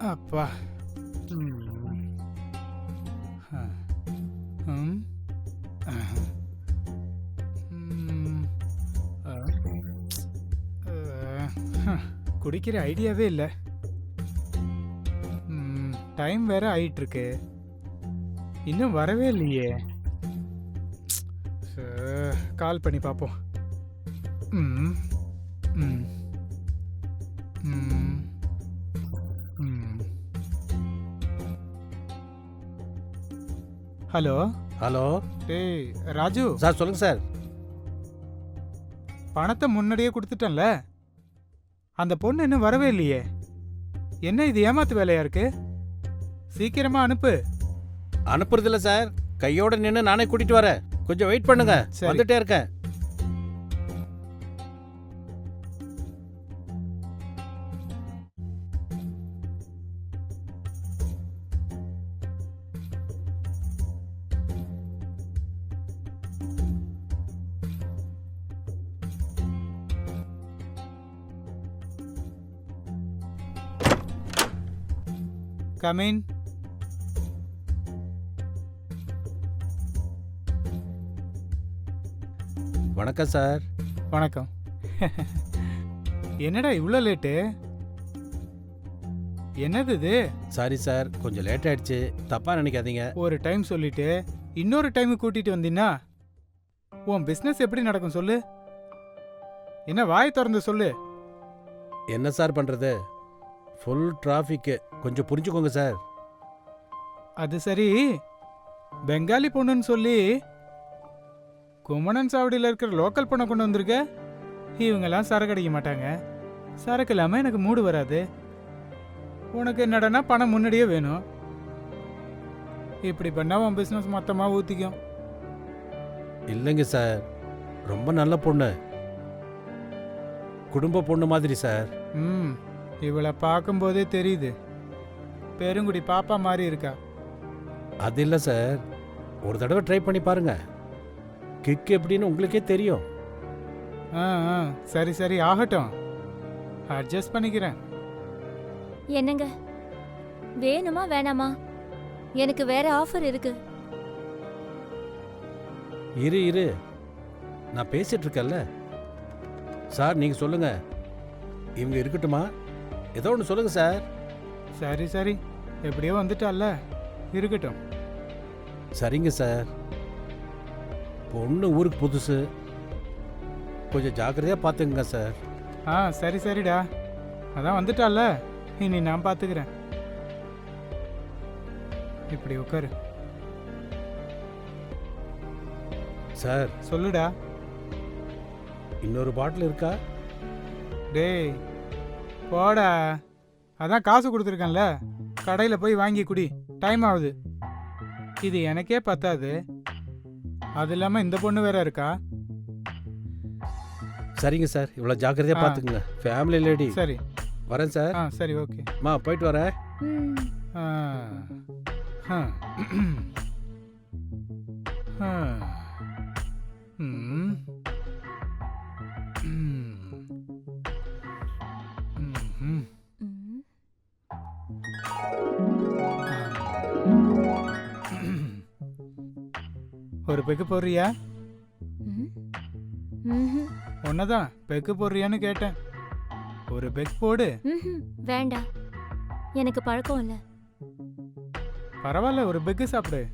அப்பா. குடிக்கிற ஐடியாவே இல்லை. டைம் வேற ஆயிட்டு இருக்கு இன்னும் வரவே இல்லையே. சே, கால் பண்ணி பார்ப்போம் ம் ம் ம். ஹலோ. ஹலோ. டேய் ராஜு. சார் சொல்லுங்க சார். பணத்தை முன்னாடியே கொடுத்துட்டேன்ல. அந்த பொண்ணு இன்னும் வரவே இல்லையே. என்ன இது ஏமாத்து வேலையா இருக்கு? சீக்கிரமா அனுப்பு. அனுப்புறதில்ல சார். கையோட நின்று நானே கூட்டிட்டு வரேன். கொஞ்சம் வெயிட் பண்ணுங்க. வந்துட்டே இருக்கேன். கமீன் வணக்கம் சார் வணக்கம். என்னடா இவ்வளோ லேட்டு என்னது இது? சாரி சார் கொஞ்சம் லேட் ஆயிடுச்சு. தப்பா நினைக்காதீங்க. ஒரு டைம் சொல்லிட்டு இன்னொரு டைம் கூட்டிட்டு வந்தீன்னா உன் பிசினஸ் எப்படி நடக்கும் சொல்லு. என்ன வாய் திறந்து சொல்லு. என்ன சார் பண்றது? ஃபுல் டிராஃபிக்கு கொஞ்சம் புரிஞ்சுக்கோங்க சார் அது சரி. பெங்காலி பொண்ணுன்னு சொல்லி குமணன் சாவடியில் இருக்கிற லோக்கல் பொண்ணை கொண்டு வந்திருக்க? இவங்கெல்லாம் சரக்கு அடிக்க மாட்டாங்க. சரக்கு இல்லாமல் எனக்கு மூடு வராது. உனக்கு என்னடனா பணம் முன்னாடியே வேணும். இப்படி பண்ணா உன் பிஸ்னஸ் மொத்தமாக ஊற்றிக்கும் இல்லைங்க சார் ரொம்ப நல்ல பொண்ணு. குடும்ப பொண்ணு மாதிரி சார் ம். இவளை பார்க்கும்போதே தெரியுது. பெருங்குடி பாப்பா மாதிரி இருக்கா. அது இல்லை சார். ஒரு தடவை ட்ரை பண்ணி பாருங்க. கிக் எப்படின்னு உங்களுக்கே தெரியும். ஆ ஆ சரி சரி ஆகட்டும். அட்ஜஸ்ட் பண்ணிக்கிறேன். என்னங்க? வேணுமா வேணாமா? எனக்கு வேற ஆஃபர் இருக்கு. இரு இரு. நான் பேசிட்டு இருக்கேன்ல. சார் நீங்க சொல்லுங்க. இவங்க இருக்கட்டுமா? ஏதோ ஒன்று சொல்லுங்க சார். சரி சரி. எப்படியோ வந்துட்டால இருக்கட்டும். சரிங்க சார். பொண்ணு ஊருக்கு புதுசு. கொஞ்சம் ஜாக்கிரதையாக பார்த்துங்க சார். ஆ சரி சரிடா. அதான் வந்துட்டால இனி நான் பார்த்துக்கிறேன் இப்படி உட்காரு சார். சொல்லுடா. இன்னொரு பாட்டில் இருக்கா? டேய் போடா. அதான் காசு கொடுத்துருக்கேன்ல. கடையில் போய் வாங்கி குடி. டைம் ஆகுது. இது எனக்கே பத்தாது. அது இல்லாமல் இந்த பொண்ணு வேற இருக்கா? சரிங்க சார். இவ்வளோ ஜாக்கிரதையாக ஆ. பார்த்துக்குங்க ஃபேமிலி லேடி சரி. வரேன் சார். ஆ சரி ஓகே. மா போயிட்டு வரேன். ஆ. ஆ. ஒரு பெக்கு போடுறியா. ஒன்னதான் பெக்கு போடுறியான்னு கேட்டேன். ஒரு பெக் போடு. வேண்டாம். எனக்கு பழக்கம் இல்ல. பரவாயில்ல ஒரு பெக்கு சாப்பிடு.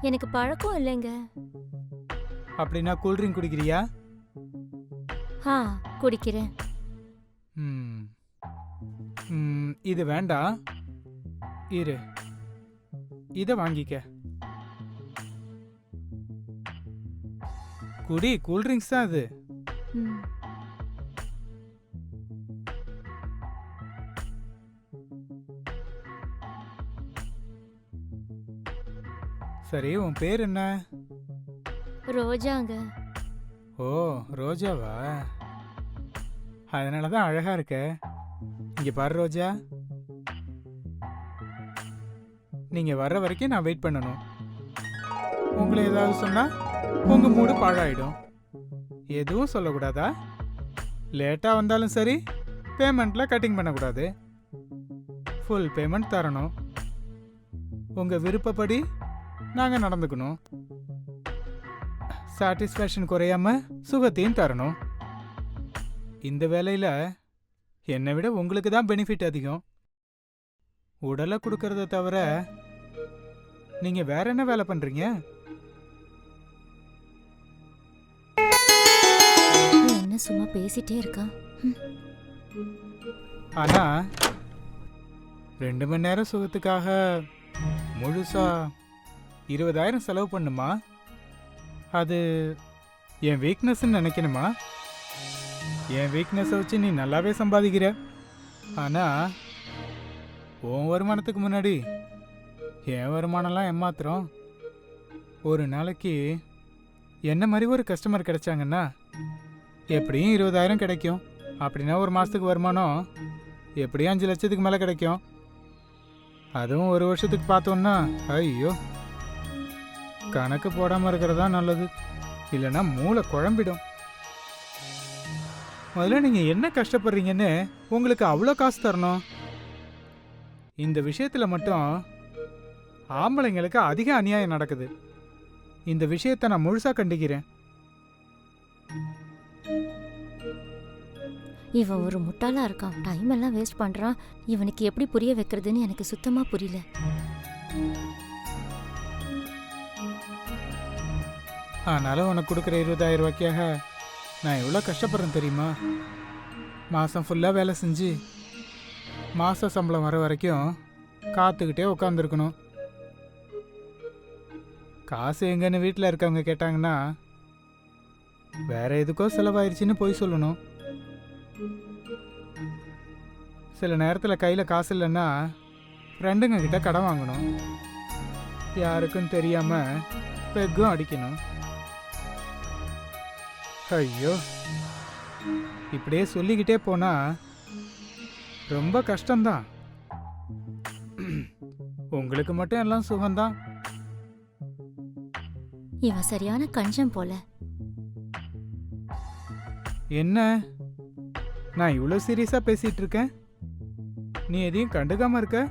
எனக்கு பழக்கம் இல்லைங்க. அப்படின்னா கூல்ட்ரிங்க் குடிக்கிறியா? ஆ குடிக்கிறேன். ம். ம், இது வேண்டாம் இரு. இதை வாங்கிக்க. குடி கூல்ட்ரிங்க்ஸ் தான் அது. ம். சரி உன் பேர் என்ன? ரோஜாங்க. ஓ ரோஜாவா? அதனால தான் அழகா இருக்க. இங்க பாரு ரோஜா. நீங்க வர்ற வரைக்கும் நான் வெயிட் பண்ணணும். உங்களை ஏதாவது சொன்னா உங்க மூடு பாழாயிடும். எதுவும் சொல்லக்கூடாதா? லேட்டா வந்தாலும் சரி பேமெண்ட்ல கட்டிங் பண்ணக்கூடாது. ஃபுல் பேமெண்ட் தரணும். உங்கள் விருப்பப்படி நாங்கள் நடந்துக்கணும். சாட்டிஸ்ஃபேக்ஷன் குறையாம சுகத்தையும் தரணும். இந்த வேலையில் என்னை விட உங்களுக்கு தான் பெனிஃபிட் அதிகம். உடலை கொடுக்கறத தவிர நீங்கள் வேற என்ன வேலை பண்ணுறீங்க இவன் என்ன சும்மா பேசிட்டே இருக்கான் ஆனா ரெண்டு மணி நேரம் சுகத்துக்காக முழுசா இருபதாயிரம் செலவு பண்ணுமா? அது என் வீக்னஸ்ன்னு நினைக்கணுமா? என் வீக்னஸை வச்சு நீ நல்லாவே சம்பாதிக்கிற. ஆனால் உன் வருமானத்துக்கு முன்னாடி என் வருமானம்லாம் ஏமாத்திரம் ஒரு நாளைக்கு என்ன மாதிரி ஒரு கஸ்டமர் கிடைச்சாங்கன்னா எப்படியும் இருபதாயிரம் கிடைக்கும். அப்படின்னா ஒரு மாதத்துக்கு வருமானம் எப்படியும் அஞ்சு லட்சத்துக்கு மேலே கிடைக்கும். அதுவும் ஒரு வருஷத்துக்கு பார்த்தோன்னா ஐயோ கணக்கு போடாமல் இருக்கிறது தான் நல்லது. இல்லைன்னா மூளை குழம்பிடும். முதல்ல நீங்கள் என்ன கஷ்டப்படுறீங்கன்னு உங்களுக்கு அவ்வளோ காசு தரணும். இந்த விஷயத்தில் மட்டும் ஆம்பளைங்களுக்கு அதிக அநியாயம் நடக்குது. இந்த விஷயத்தை நான் முழுசாக கண்டிக்கிறேன். இவன் ஒரு முட்டாளா இருக்கான் டைம் எல்லாம் வேஸ்ட் பண்றான் இவனுக்கு எப்படி புரிய வைக்கிறதுன்னு எனக்கு சுத்தமா புரியல. ஆனாலும் உனக்கு கொடுக்குற இருபதாயிரம் ரூபாய்க்காக நான் எவ்வளோ கஷ்டப்படுறேன் தெரியுமா? மாதம் ஃபுல்லாக வேலை செஞ்சு மாத சம்பளம் வர வரைக்கும் காத்துக்கிட்டே உட்காந்துருக்கணும் காசு எங்கன்னு வீட்டில் இருக்கவங்க கேட்டாங்கன்னா வேற எதுக்கோ செலவாயிருச்சுன்னு போய் சொல்லணும். சில நேரத்தில் கையில் காசு இல்லைன்னா ஃப்ரெண்டுங்க கிட்ட கடன் வாங்கணும். யாருக்கும் தெரியாமல் பெக்கும் அடிக்கணும். ஐயோ. இப்படியே சொல்லிக்கிட்டே போனா ரொம்ப கஷ்டம்தான். உங்களுக்கு மட்டும் எல்லாம் சுகம்தான். இவன் சரியான கஞ்சம் போல. என்ன? நான் இவ்வளோ சீரியஸாக பேசிட்டு இருக்கேன். நீ எதையும் கண்டுக்காம இருக்க?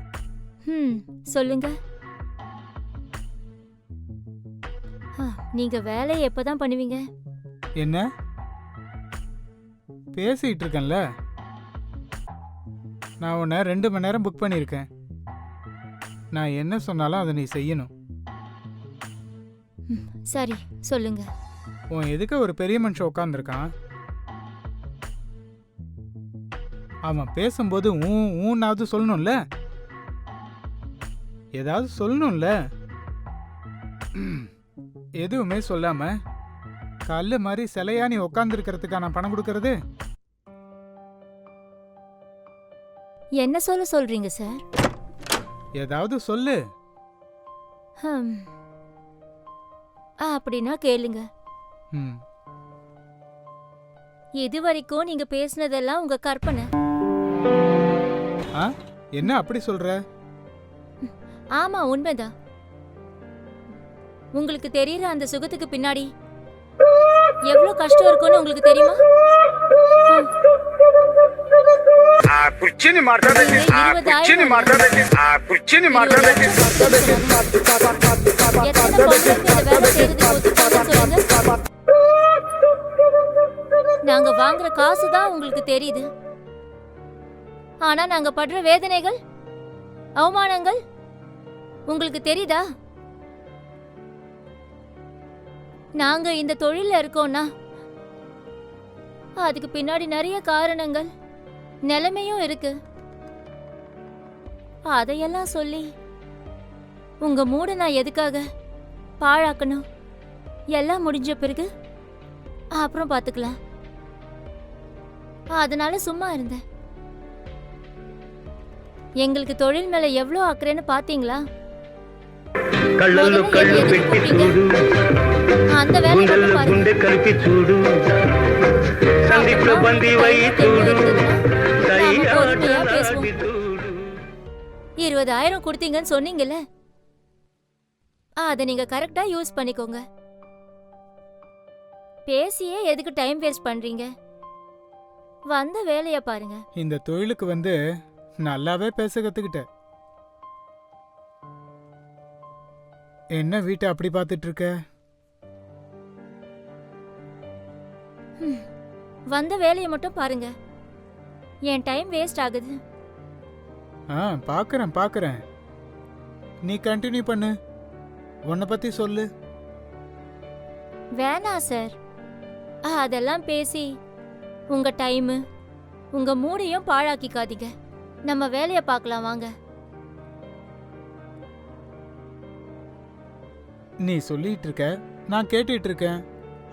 ம் சொல்லுங்க. நீங்க வேலையை எப்பதான் பண்ணுவீங்க? என்ன? பேசிட்டு இருக்கேன்ல நான் உன்னை ரெண்டு மணி நேரம் புக் பண்ணியிருக்கேன். நான் என்ன சொன்னாலும் அதை நீ செய்யணும். ம், சரி சொல்லுங்க. உன் எதுக்கு ஒரு பெரிய மனுஷன் உட்காந்துருக்கான் அவன் பேசும்போது ஊ ஊன்னாவது சொல்லணும்ல? ஏதாவது சொல்லணும்ல? ம், எதுவுமே சொல்லாம கல்லு மாதிரி சிலையா நீ உட்காந்துருக்கிறதுக்கா நான் பணம் கொடுக்கறது? என்ன சொல்ல சொல்றீங்க சார் ஏதாவது சொல்லு. ஹம். ஆ, அப்படின்னா கேளுங்க. ம். இது வரைக்கும் நீங்க பேசுனதெல்லாம் உங்க கற்பனை. ஆ? என்ன அப்படி சொல்ற? ஆமா உண்மைதான். உங்களுக்கு தெரியற அந்த சுகத்துக்கு பின்னாடி எவ்வளவு கஷ்டம் இருக்கும்னு உங்களுக்கு தெரியுமா ஹம். ಆ ಕುರ್ಚಿನಿ ಮಾಡ್ತಾ ಬೇಕಿ ಆ ಕುರ್ಚಿನಿ ಮಾಡ್ತಾ ಬೇಕಿ ಆ ಕುರ್ಚಿನಿ ಮಾಡ್ತಾ ಬೇಕಿ எத்தனை பொண்ணுங்க இந்த வேலை செய்யறதுக்கு ஒத்துப்பாங்கன்னு சொல்லுங்க நாங்க வாங்குற காசு தான் உங்களுக்கு தெரியுது ஆனா நாங்க படுற வேதனைகள் அவமானங்கள் உங்களுக்கு தெரியுதா நாங்க இந்த தொழில இருக்கோம்னா அதுக்கு பின்னாடி நிறைய காரணங்கள் நிலைமையும் இருக்கு. அதையெல்லாம் சொல்லி உங்க மூட நான் எதுக்காக பாழாக்கணும்? எல்லாம் முடிஞ்ச பிறகு அப்புறம் பார்த்துக்கலாம் அதனால சும்மா இருந்தேன். எங்களுக்கு தொழில் மேல எவ்வளோ அக்கறைன்னு பாத்தீங்களா? கள்ளு கள்ளு வெட்டி அந்த வேலையை గుండెల్లో மட்டும் பாருங்க గుండె కలిపి చూడు సందీప్లో బందీ వై చూడు దై ఆటలాడి చూడు இருபதாயிரம் கொடுத்தீங்கன்னு சொன்னீங்கல்ல அதை நீங்க கரெக்டா யூஸ் பண்ணிக்கோங்க பேசியே எதுக்கு டைம் வேஸ்ட் பண்றீங்க வந்த வேலைய பாருங்க இந்த தொழிலுக்கு வந்து நல்லாவே பேச கத்துக்கிட்ட என்ன வீட்டை அப்படி பார்த்துட்டு இருக்க வந்த வேலையை மட்டும் பாருங்க. என் டைம் வேஸ்ட் ஆகுது. ஆ பார்க்கறேன் பார்க்கறேன் நீ கண்டினியூ பண்ணு. உன்னை பத்தி சொல்லு. வேணாம் சார் அதெல்லாம் பேசி உங்க டைமு உங்க மூடையும் பாழாக்கிக்காதீங்க. நம்ம வேலையை பார்க்கலாம் வாங்க. நீ சொல்லிட்டு இருக்க நான் கேட்டுட்டு இருக்கேன்.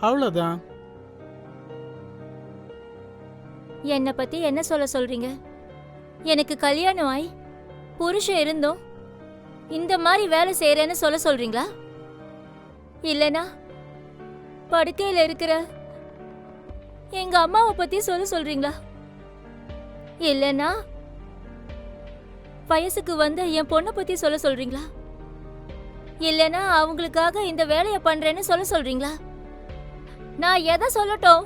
அவ்வளோதான் என்னை பத்தி என்ன சொல்ல சொல்றீங்க? எனக்கு கல்யாணம் ஆய் புருஷன் இருந்தும் இந்த மாதிரி வேலை செய்யறேன்னு சொல்ல சொல்றீங்களா? இல்லனா படுக்கையில இருக்கிற எங்க அம்மாவை பத்தி சொல்ல சொல்றீங்களா? இல்லனா வயசுக்கு வந்த என் பொண்ணை பத்தி சொல்ல சொல்றீங்களா? இல்லனா அவங்களுக்காக இந்த வேலையை பண்றேன்னு சொல்ல சொல்றீங்களா? நான் எதை சொல்லட்டும்?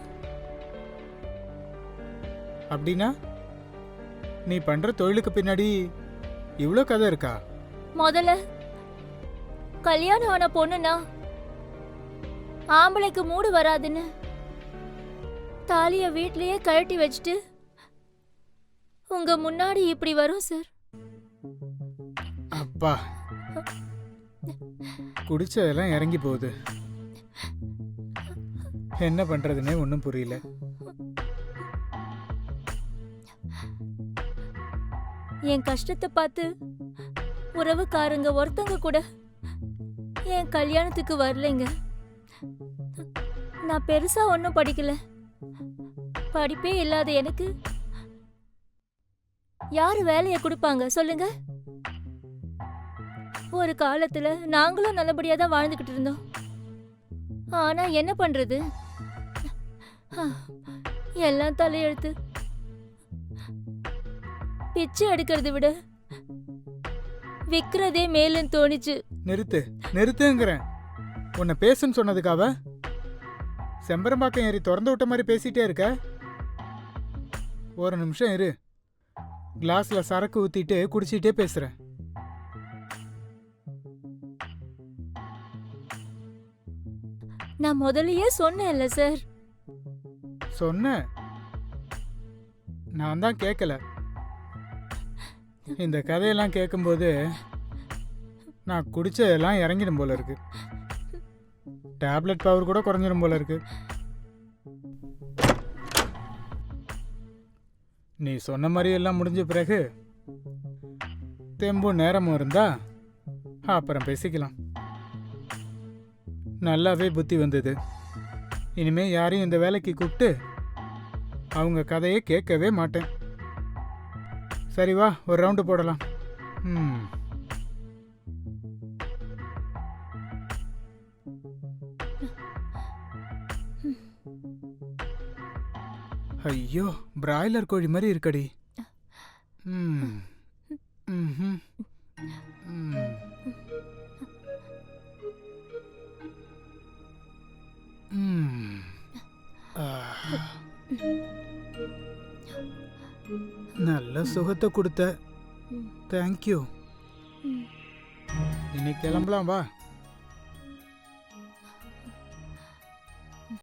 அப்படின்னா நீ பண்ற தொழிலுக்கு பின்னாடி இவ்வளோ கதை இருக்கா? முதல்ல கல்யாணம் ஆன பொண்ணுனா ஆம்பளைக்கு மூடு வராதுன்னு தாலிய வீட்லயே கழட்டி வச்சுட்டு உங்க முன்னாடி இப்படி வரும் சார். அப்பா குடிச்சதெல்லாம் இறங்கி போகுது. என்ன பண்றதுன்னே ஒன்றும் புரியல. என் கஷ்டத்தை பார்த்து உறவுக்காரங்க ஒருத்தங்க கூட என் கல்யாணத்துக்கு வரலைங்க. நான் பெருசா ஒன்றும் படிக்கல. படிப்பே இல்லாத எனக்கு யார் வேலையை கொடுப்பாங்க சொல்லுங்க. ஒரு காலத்துல நாங்களும் நல்லபடியா தான் வாழ்ந்துகிட்டு இருந்தோம். ஆனா என்ன பண்றது? எல்லாம் தலையெழுத்து. பிச்சை எடுக்கிறத விட. விக்கிறதே மேலுன்னு தோணுச்சு. நிறுத்து நிறுத்துங்கிறேன். உன்னை பேசுன்னு சொன்னதுக்காக செம்பரம்பாக்கம் ஏறி திறந்து விட்ட மாதிரி பேசிட்டே இருக்க? ஒரு நிமிஷம் இரு. கிளாஸ்ல சரக்கு ஊத்திட்டு குடிச்சிட்டே பேசுறேன். நான் முதல்லயே சொன்னேன்ல சார். சொன்னேன்? நான் தான் கேட்கல இந்த கதையெல்லாம் கேட்கும்போது நான் குடிச்சதெல்லாம் இறங்கிடும் போல இருக்கு. டேப்லெட் பவர் கூட குறைஞ்சிடும் போல இருக்கு. நீ சொன்ன மாதிரி எல்லாம் முடிஞ்ச பிறகு தெம்பும் நேரமும் இருந்தா அப்புறம் பேசிக்கலாம். நல்லாவே புத்தி வந்தது. இனிமே யாரையும் இந்த வேலைக்கு கூப்பிட்டு அவங்க கதையை கேட்கவே மாட்டேன். சரி வா ஒரு ரவுண்டு போடலாம். ம். ஐயோ பிராய்லர் கோழி மாதிரி இருக்கடி. ம். ம் ம். ம். ஆ. நல்ல சுகத்தை கொடுத்த. தேங்க்யூ இன்னைக்கு கிளம்பலாம் வா.